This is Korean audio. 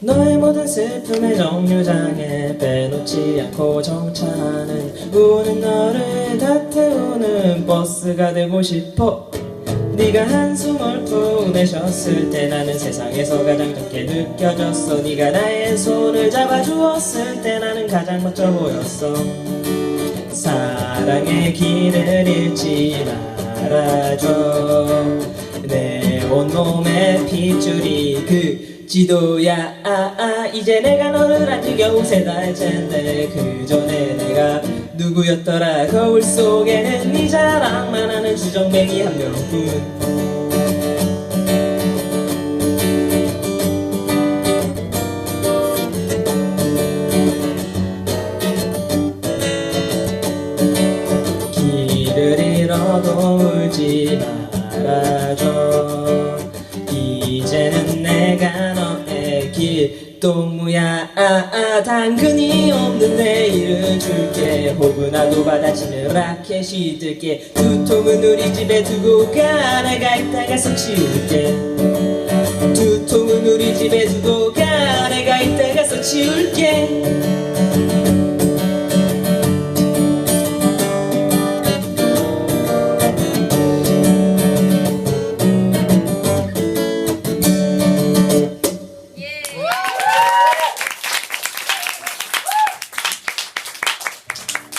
너의 모든 슬픔의 정류장에 빼놓지 않고 정차하는 우는 너를 다 태우는 버스가 되고 싶어. 네가 한숨을 푹 내쉬었을 때 나는 세상에서 가장 작게 느껴졌어. 네가 나의 손을 잡아주었을 때 나는 가장 멋져 보였어. 사랑의 길을 잃지 말아줘. 내 온몸에 핏줄이 그 지도야. 아, 아, 이제 내가 너를 안지 겨우 세달 텐데 그 전에 내가 누구였더라 거울 속에는 네 자랑만 하는 주정뱅이 한 명뿐 내가 너의 길 동무야. 아, 아, 당근이 없는 내일을 줄게. 호분화도 받아치는 라켓이 들게 두 통은 우리 집에 두고 가 내가 이따가 서 치울게. 두 통은 우리 집에 두고 가 내가 이따가 서 치울게